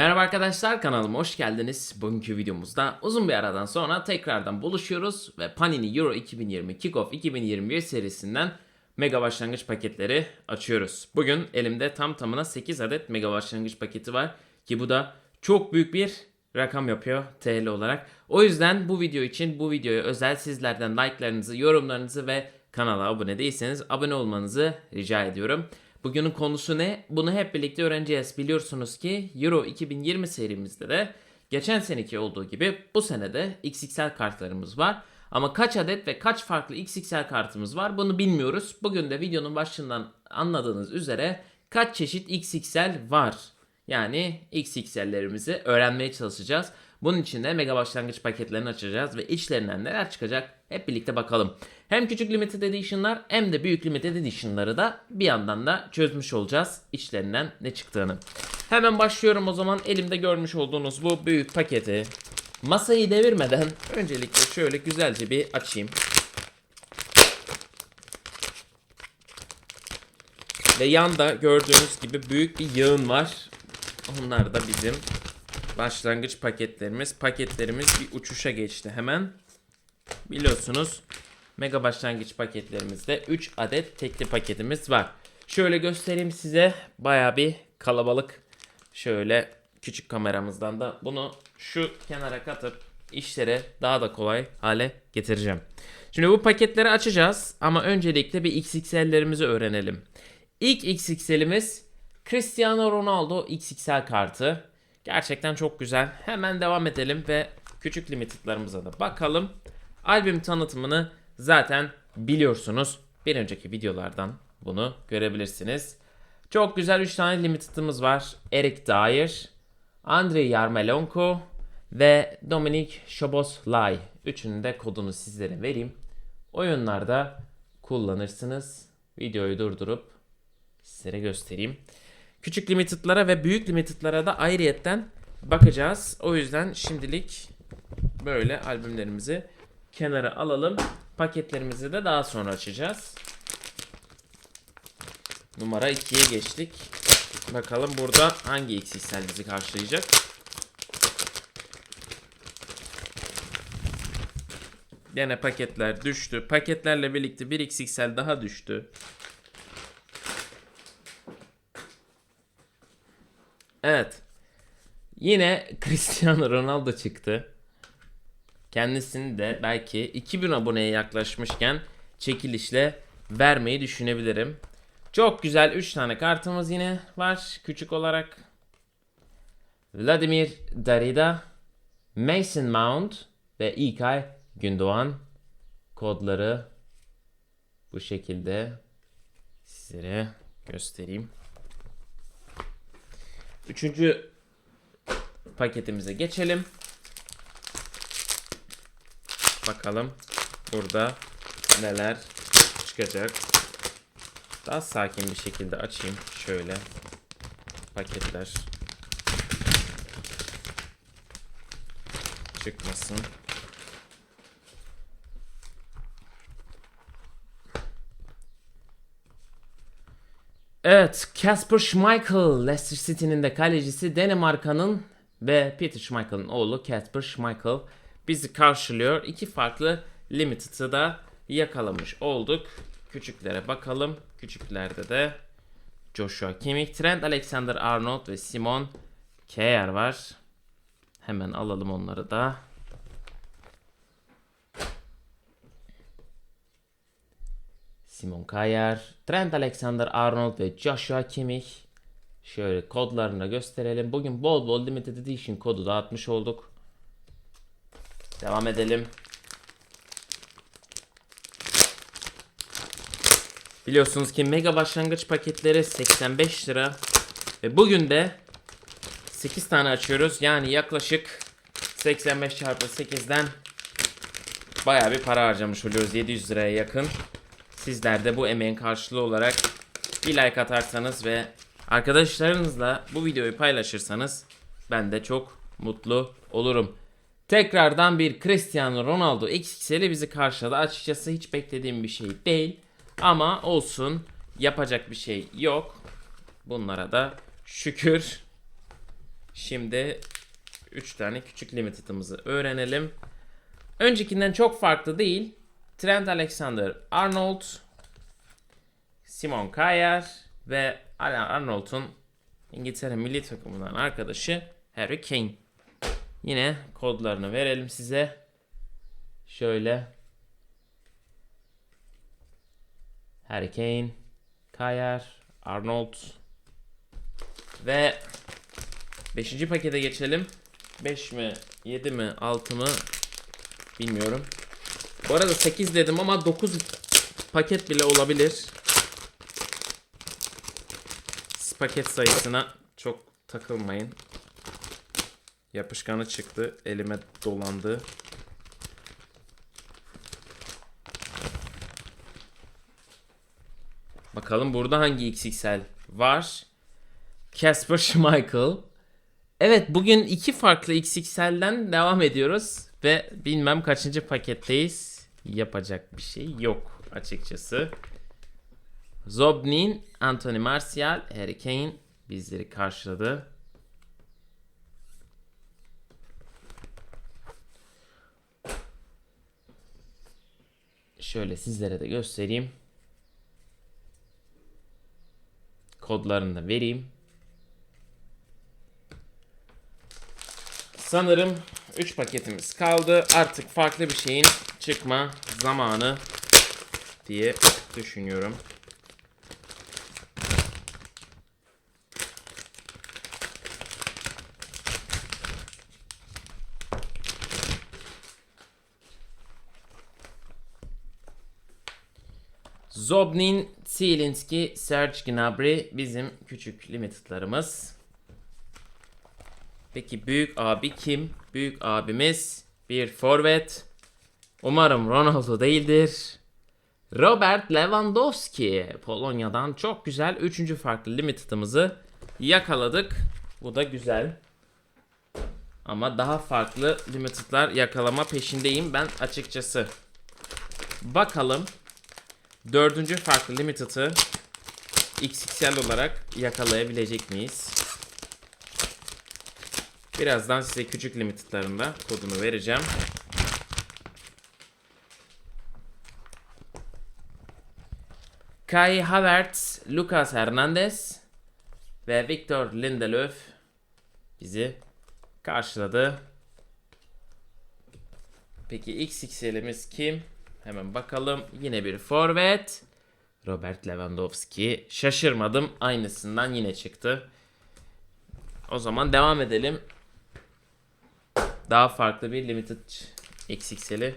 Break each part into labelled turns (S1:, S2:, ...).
S1: Merhaba arkadaşlar kanalıma hoş geldiniz. Bugünkü videomuzda uzun bir aradan sonra tekrardan buluşuyoruz ve Panini Euro 2020 Kickoff 2021 serisinden mega başlangıç paketleri açıyoruz. Bugün elimde tam tamına 8 adet mega başlangıç paketi var ki bu da çok büyük bir rakam yapıyor TL olarak. O yüzden bu video için bu videoya özel sizlerden like'larınızı, yorumlarınızı ve kanala abone değilseniz abone olmanızı rica ediyorum. Bugünün konusu ne? Bunu hep birlikte öğreneceğiz. Biliyorsunuz ki Euro 2020 serimizde de geçen seneki olduğu gibi bu senede XXL kartlarımız var. Ama kaç adet ve kaç farklı XXL kartımız var bunu bilmiyoruz. Bugün de videonun başından anladığınız üzere kaç çeşit XXL var. Yani XXL'lerimizi öğrenmeye çalışacağız. Bunun için de mega başlangıç paketlerini açacağız ve içlerinden neler çıkacak hep birlikte bakalım. Hem küçük limited edition'lar hem de büyük limited edition'ları da bir yandan da çözmüş olacağız içlerinden ne çıktığını. Hemen başlıyorum o zaman elimde görmüş olduğunuz bu büyük paketi masayı devirmeden öncelikle şöyle güzelce bir açayım. Ve yanda gördüğünüz gibi büyük bir yığın var. Onlar da bizim başlangıç paketlerimiz. Paketlerimiz bir uçuşa geçti hemen. Biliyorsunuz mega başlangıç paketlerimizde 3 adet tekli paketimiz var. Şöyle göstereyim size. Baya bir kalabalık. Şöyle küçük kameramızdan da bunu şu kenara katıp işlere daha da kolay hale getireceğim. Şimdi bu paketleri açacağız ama öncelikle bir XXL'lerimizi öğrenelim. İlk XXL'imiz Cristiano Ronaldo XXL kartı. Gerçekten çok güzel. Hemen devam edelim ve küçük limitedlarımıza da bakalım. Albüm tanıtımını zaten biliyorsunuz. Bir önceki videolardan bunu görebilirsiniz. Çok güzel 3 tane limited'ımız var. Eric Dyer, Andrei Yarmolenko ve Dominik Szoboszlai. Üçünün de kodunu sizlere vereyim. Oyunlarda kullanırsınız. Videoyu durdurup sizlere göstereyim. Küçük limited'lara ve büyük limited'lara da ayrıyetten bakacağız. O yüzden şimdilik böyle albümlerimizi kenara alalım. Paketlerimizi de daha sonra açacağız. Numara 2'ye geçtik. Bakalım burada hangi XXL bizi karşılayacak. Yine paketler düştü. Paketlerle birlikte bir XXL daha düştü. Evet. Yine Cristiano Ronaldo çıktı. Kendisini de belki 2000 aboneye yaklaşmışken çekilişle vermeyi düşünebilirim. Çok güzel 3 tane kartımız yine var küçük olarak. Vladimir Darida, Mason Mount ve İlkay Gündoğan kodları bu şekilde sizlere göstereyim. Üçüncü paketimize geçelim. Bakalım burada neler çıkacak. Daha sakin bir şekilde açayım. Şöyle paketler çıkmasın. Evet, Casper Schmeichel, Leicester City'nin de kalecisi Danimarka'nın ve Peter Schmeichel'ın oğlu Casper Schmeichel bizi karşılıyor. İki farklı limited'ı da yakalamış olduk. Küçüklere bakalım. Küçüklerde de Joshua Kimmich, Trent Alexander-Arnold ve Simon Kjaer var. Hemen alalım onları da. Simon Kjaer, Trent Alexander-Arnold ve Joshua Kimmich. Şöyle kodlarını gösterelim. Bugün bol bol limited edition kodu dağıtmış olduk. Devam edelim. Biliyorsunuz ki mega başlangıç paketleri 85 lira. Ve bugün de 8 tane açıyoruz. Yani yaklaşık 85 çarpı 8'den baya bir para harcamış oluyoruz. 700 liraya yakın. Sizler de bu emeğin karşılığı olarak bir like atarsanız ve arkadaşlarınızla bu videoyu paylaşırsanız ben de çok mutlu olurum. Tekrardan bir Cristiano Ronaldo XXL'i bizi karşıladı. Açıkçası hiç beklediğim bir şey değil. Ama olsun. Yapacak bir şey yok. Bunlara da şükür. Şimdi 3 tane küçük limited'ımızı öğrenelim. Öncekinden çok farklı değil. Trent Alexander-Arnold, Simon Kjaer ve Alan Arnold'un İngiltere milli takımından arkadaşı Harry Kane. Yine kodlarını verelim size. Şöyle. Harry Kane, Kjaer, Arnold ve 5. pakete geçelim. 5 mi, 7 mi, 6 mı bilmiyorum. Bu arada 8 dedim ama 9 paket bile olabilir. Paket sayısına çok takılmayın. Yapışkanı çıktı. Elime dolandı. Bakalım burada hangi XXL var? Casper Schmeichel. Evet bugün iki farklı XXL'den devam ediyoruz. Ve bilmem kaçıncı paketteyiz. Yapacak bir şey yok açıkçası. Zobnin, Anthony Martial, Harry Kane bizleri karşıladı. Şöyle sizlere de göstereyim. Kodlarını da vereyim. Sanırım 3 paketimiz kaldı. Artık farklı bir şeyin çıkma zamanı diye düşünüyorum. Zobnin, Zielinski, Serge Gnabry bizim küçük limited'larımız. Peki büyük abi kim? Büyük abimiz bir forvet. Umarım Ronaldo değildir. Robert Lewandowski. Polonya'dan çok güzel 3. farklı limited'ımızı yakaladık. Bu da güzel. Ama daha farklı limited'lar yakalama peşindeyim ben açıkçası. Bakalım. Dördüncü farklı limited'ı XXL olarak yakalayabilecek miyiz? Birazdan size küçük limited'larında kodunu vereceğim. Kai Havertz, Lucas Hernandez ve Victor Lindelöf bizi karşıladı. Peki XXL'imiz kim? Hemen bakalım. Yine bir forvet. Robert Lewandowski. Şaşırmadım. Aynısından yine çıktı. O zaman devam edelim. Daha farklı bir limited XXL'i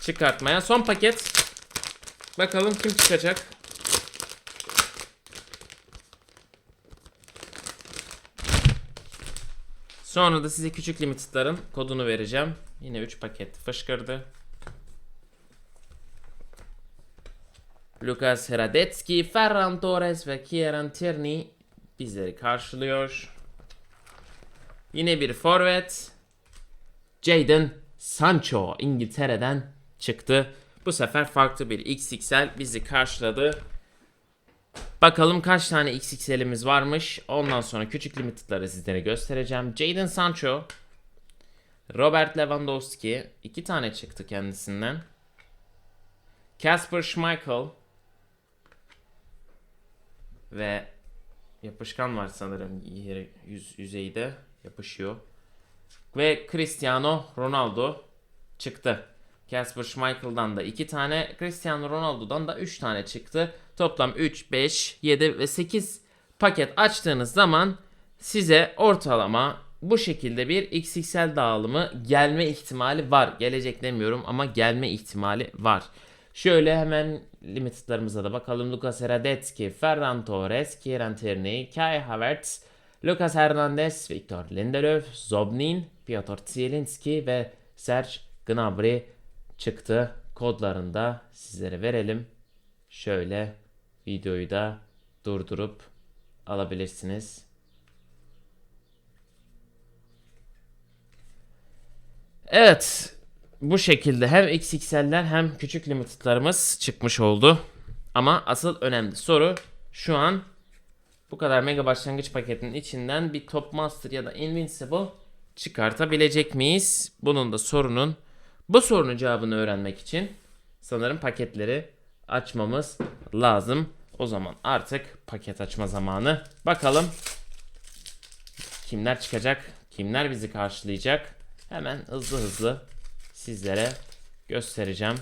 S1: çıkartmaya. Son paket. Bakalım kim çıkacak. Sonra da size küçük limited'ların kodunu vereceğim. Yine 3 paket fışkırdı. Lucas Hradecki, Ferran Torres ve Kieran Tierney bizleri karşılıyor. Yine bir forvet. Jadon Sancho İngiltere'den çıktı. Bu sefer farklı bir XXL bizi karşıladı. Bakalım kaç tane XXL'imiz varmış. Ondan sonra küçük limited'ları sizlere göstereceğim. Jadon Sancho, Robert Lewandowski iki tane çıktı kendisinden. Casper Schmeichel ve yapışkan var sanırım yüz, yüzeyde yapışıyor. Ve Cristiano Ronaldo çıktı. Casper Schmeichel'dan da 2 tane, Cristiano Ronaldo'dan da 3 tane çıktı. Toplam 3, 5, 7 ve 8 paket açtığınız zaman size ortalama bu şekilde bir XXL dağılımı gelme ihtimali var. Gelecek demiyorum ama gelme ihtimali var. Şöyle hemen limited'larımıza da bakalım. Lucas Hradecki, Ferran Torres, Kieran Tierney, Kai Havertz, Lucas Hernandez, Victor Lindelöf, Zobnin, Piotr Zielinski ve Serge Gnabry çıktı. Kodlarını da sizlere verelim. Şöyle videoyu da durdurup alabilirsiniz. Evet. Bu şekilde hem XXL'ler hem küçük limited'larımız çıkmış oldu. Ama asıl önemli soru şu an bu kadar mega başlangıç paketinin içinden bir Top Master ya da Invincible çıkartabilecek miyiz? Bunun da sorunun bu sorunun cevabını öğrenmek için sanırım paketleri açmamız lazım. O zaman artık paket açma zamanı. Bakalım kimler çıkacak? Kimler bizi karşılayacak? Hemen hızlı hızlı sizlere göstereceğim.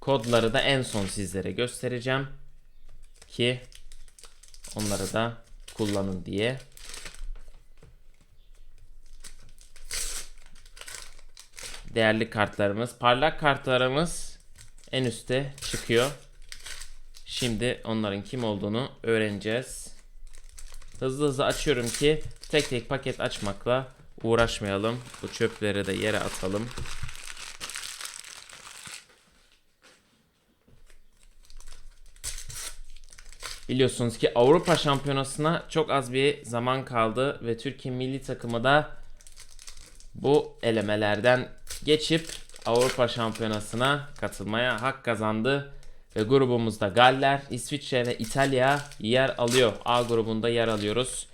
S1: Kodları da en son sizlere göstereceğim ki onları da kullanın diye. Değerli kartlarımız, parlak kartlarımız en üstte çıkıyor. Şimdi onların kim olduğunu öğreneceğiz. Hızlı hızlı açıyorum ki tek tek paket açmakla uğraşmayalım. Bu çöpleri de yere atalım. Biliyorsunuz ki Avrupa Şampiyonası'na çok az bir zaman kaldı ve Türkiye milli takımı da bu elemelerden geçip Avrupa Şampiyonası'na katılmaya hak kazandı. Ve grubumuzda Galler, İsviçre ve İtalya yer alıyor. A grubunda yer alıyoruz.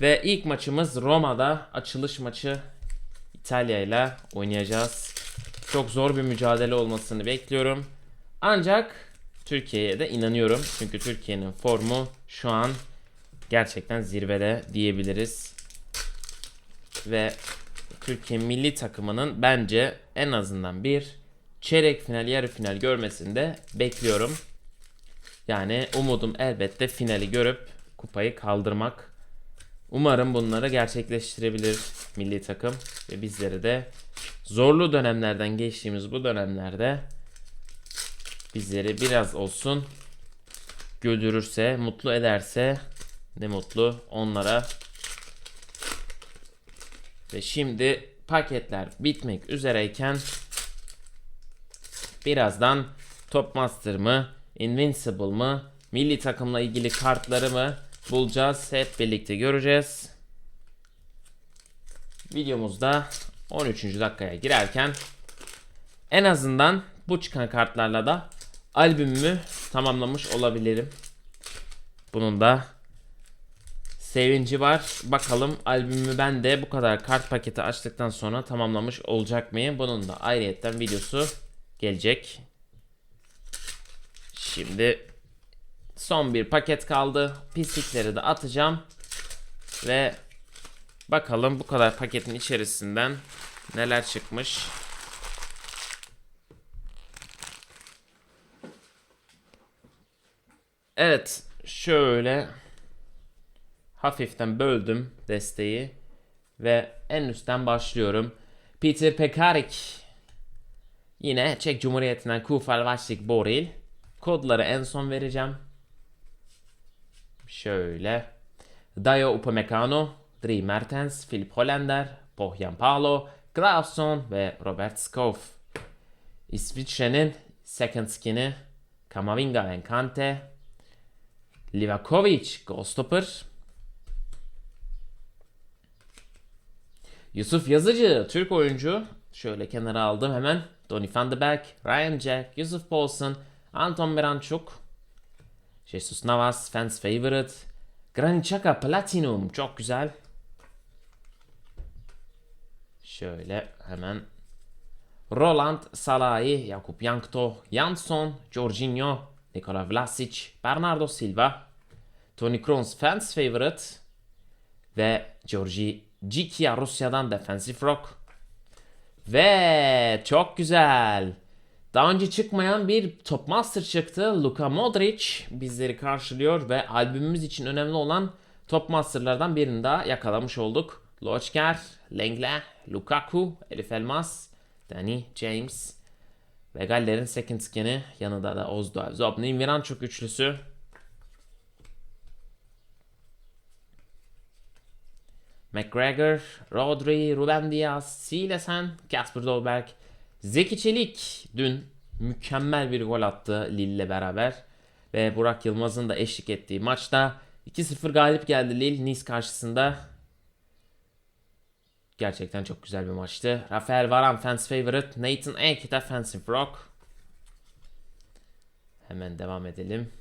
S1: Ve ilk maçımız Roma'da açılış maçı İtalya ile oynayacağız. Çok zor bir mücadele olmasını bekliyorum. Ancak Türkiye'ye de inanıyorum. Çünkü Türkiye'nin formu şu an gerçekten zirvede diyebiliriz. Ve Türkiye milli takımının bence en azından bir çeyrek final, yarı final görmesini de bekliyorum. Yani umudum elbette finali görüp kupayı kaldırmak. Umarım bunları gerçekleştirebilir milli takım ve bizleri de zorlu dönemlerden geçtiğimiz bu dönemlerde bizleri biraz olsun güldürürse, mutlu ederse ne mutlu onlara. Ve şimdi paketler bitmek üzereyken birazdan Top Master mı, Invincible mı, milli takımla ilgili kartları mı bulacağız. Hep birlikte göreceğiz. Videomuzda 13. dakikaya girerken en azından bu çıkan kartlarla da albümümü tamamlamış olabilirim. Bunun da sevinci var. Bakalım albümümü ben de bu kadar kart paketi açtıktan sonra tamamlamış olacak mıyım? Bunun da ayrıyetten videosu gelecek. Şimdi son bir paket kaldı. Pislikleri de atacağım. Ve bakalım bu kadar paketin içerisinden neler çıkmış. Evet, şöyle hafiften böldüm desteği ve en üstten başlıyorum. Peter Pekarik yine Çek Cumhuriyeti'nden Kufal Vaşik Boril. Kodları en son vereceğim. Şöyle. Dayo Upamecano, Dri Mertens, Filip Hollander, Pohjan Palo, Claesson ve Robert Skov. İsviçre'nin second skin'i Kamavinga ve Kante, Livakovic Goalstopper. Yusuf Yazıcı Türk oyuncu. Şöyle kenara aldım hemen. Donny van de Beek, Ryan Jack, Yusuf Paulson, Anton Miranchuk, Jesus Navas, fans favorite. Granit Xhaka Platinum çok güzel. Şöyle hemen Roland Salahi, Jakub Jankto, Jansson, Jorginho, Nikola Vlasic, Bernardo Silva, Toni Kroos fans favorite ve Georgi Gikia Rusya'dan defensive rock. Ve çok güzel. Daha önce çıkmayan bir Top Master çıktı. Luka Modric bizleri karşılıyor ve albümümüz için önemli olan Top Master'lardan birini daha yakalamış olduk. Lochker, Lenglet, Lukaku, Elif Elmas, Danny James ve Galler'in second skin'i yanında da Ozdoev, Zobnin, Virançuk üçlüsü. McGregor, Rodri, Ruben Diaz, Silesen, Kasper Dolberg, Zeki Çelik dün mükemmel bir gol attı Lille'le beraber. Ve Burak Yılmaz'ın da eşlik ettiği maçta 2-0 galip geldi Lille Nice karşısında. Gerçekten çok güzel bir maçtı. Rafael Varane fans favorite, Nathan Ake defensive rock. Hemen devam edelim.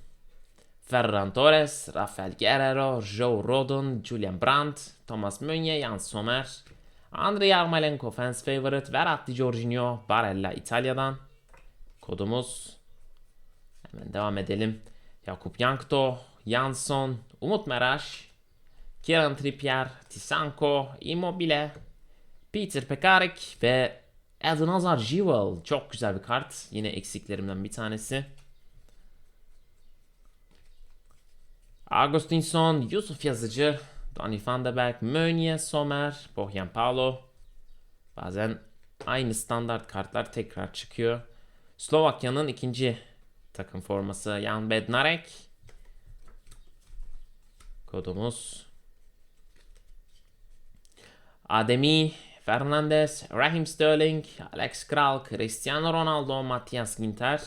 S1: Ferran Torres, Rafael Guerrero, Joe Rodon, Julian Brandt, Thomas Meunier, Jan Sommer, Andrei Yarmolenko fans favorite, Verratti Jorginho, Barella İtalya'dan. Kodumuz. Hemen devam edelim. Jakub Jankto, Jansson, Umut Meraş, Kieran Trippier, Tisanko, Immobile, Peter Pekarik ve Eden Hazard Jewel. Çok güzel bir kart. Yine eksiklerimden bir tanesi. Augustinsson, Yusuf Yazıcı, Donny van de Beek, Meunier, Sommer, Bohjan Paulo. Bazen aynı standart kartlar tekrar çıkıyor. Slovakya'nın ikinci takım forması Jan Bednarek. Kodumuz Ademi, Fernandes, Raheem Sterling, Alex Kral, Cristiano Ronaldo, Matthias Ginter,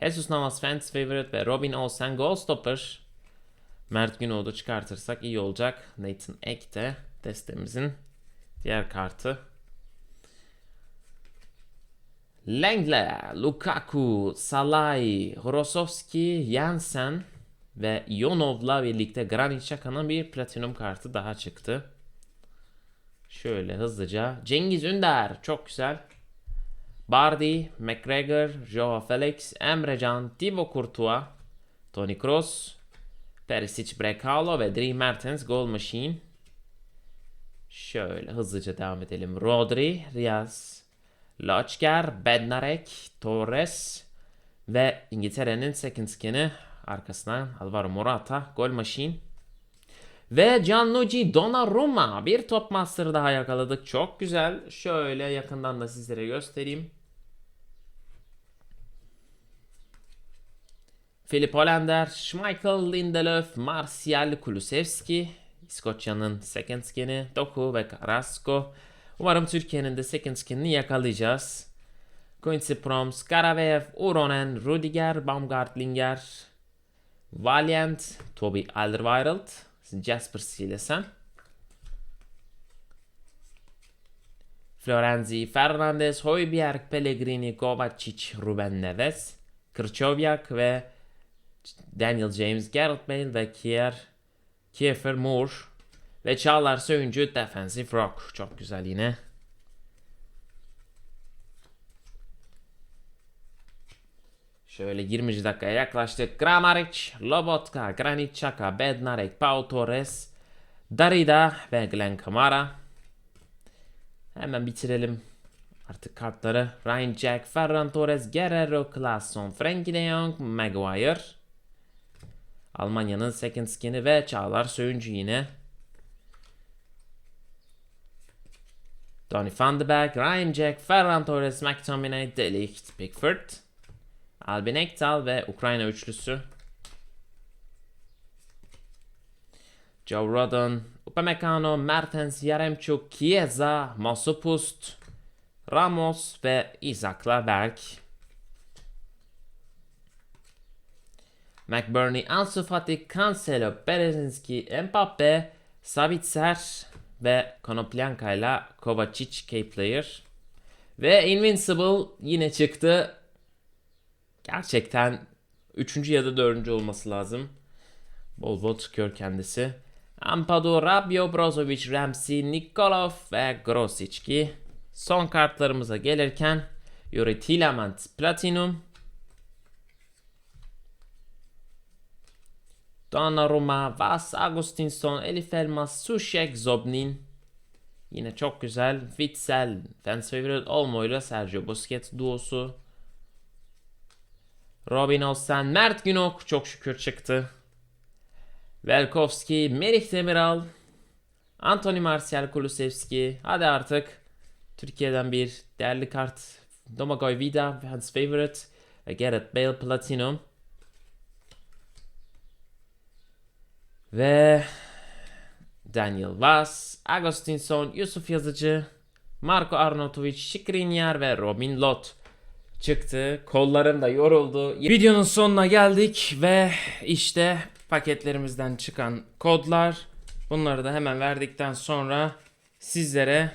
S1: Jesus Navas fans favorite ve Robin Olsen goal stopper. Mert Gündoğdu çıkartırsak iyi olacak. Nathan Ek de destemizin diğer kartı. Lengle, Lukaku, Salai, Rosowski, Jansen ve Yonov'la birlikte Granit Xhaka'nın bir platinum kartı daha çıktı. Şöyle hızlıca. Cengiz Ünder çok güzel. Bardi, McGregor, Joao Felix, Emrecan, Thibaut Courtois, Toni Kroos, Perisic, Brekalo ve Dries Mertens Goal Machine. Şöyle hızlıca devam edelim. Rodri, Riaz, Lochker, Bednarek, Torres ve İngiltere'nin second skin'i arkasından Alvaro Morata, Goal Machine. Ve Gianluigi Donnarumma bir top master daha yakaladık. Çok güzel. Şöyle yakından da sizlere göstereyim. Filip Hollander, Schmeichel, Lindelöf, Martial, Kulusevski, İskoçya'nın second skin'i, Doku ve Carrasco. Umarım Türkiye'nin de second skin'ini yakalayacağız. Quincy Proms, Karavev, Uronen, Rudiger, Baumgartlinger, Valiant, Toby Alderweireld, Jasper Silesen, Florenzi, Fernandez, Højbjerg, Pellegrini, Kovacic, Ruben Neves, Krchowiak ve Daniel James, Gareth Bale ve Kier, Kiefer Moore ve Çağlar Söyüncü Defensive Rock. Çok güzel yine. Şöyle 20. dakikaya yaklaştık. Kramaric, Lobotka, Granit Xhaka, Bednarek, Pau Torres, Darida ve Glenn Kamara. Hemen bitirelim artık kartları. Ryan Jack, Ferran Torres, Guerrero, Klaasson, Frenkie de Jong, Maguire. Almanya'nın second skin'i ve Çağlar Söyüncü yine. Donny van de Beek, Ryan Jack, Ferran Torres, McTominay, De Ligt, Pickford. Albin Ekdal ve Ukrayna üçlüsü. Joe Rodon, Upamecano, Mertens, Yaremchuk, Chiesa, Masopust, Ramos ve Isaac'la Berk. McBurney, Ansu Fati, Cancelo, Berezinski, Mbappe, Savitzer ve Konoplyanka ile Kovacic K-Player. Ve Invincible yine çıktı. Gerçekten 3. ya da 4. olması lazım. Bol bol çıkıyor kendisi. Ampadu, Rabio, Brozovic, Ramsey, Nikolov ve Grosicki. Son kartlarımıza gelirken Yuri Tillemans Platinum, Donnarumma, Vas, Agustinsson, Elif Elmas, Zobnin. Yine çok güzel. Witzel, fans favorite Olmo ile Sergio Busquets duosu. Robin Olsen, Mert Günok çok şükür çıktı. Velkovski, Merih Demiral, Anthony Martial Kulusevski. Hadi artık Türkiye'den bir değerli kart. Domagoj Vida, fans favorite ve Gareth Bale Platinum. Ve Daniel Vaz, Agostinson, Yusuf Yazıcı, Marco Arnautovic, Skriniar ve Robin Lot çıktı. Kollarım da yoruldu. Videonun sonuna geldik ve işte paketlerimizden çıkan kodlar. Bunları da hemen verdikten sonra sizlere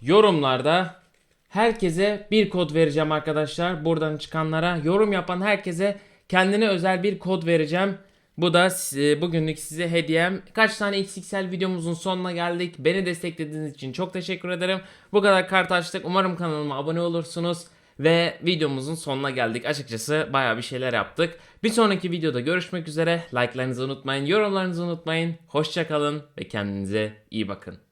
S1: yorumlarda herkese bir kod vereceğim arkadaşlar. Buradan çıkanlara yorum yapan herkese kendine özel bir kod vereceğim. Bu da e, bugünlük size hediyem. Kaç tane XXL videomuzun sonuna geldik. Beni desteklediğiniz için çok teşekkür ederim. Bu kadar kart açtık. Umarım kanalıma abone olursunuz. Ve videomuzun sonuna geldik. Açıkçası baya bir şeyler yaptık. Bir sonraki videoda görüşmek üzere. Like'larınızı unutmayın, yorumlarınızı unutmayın. Hoşçakalın ve kendinize iyi bakın.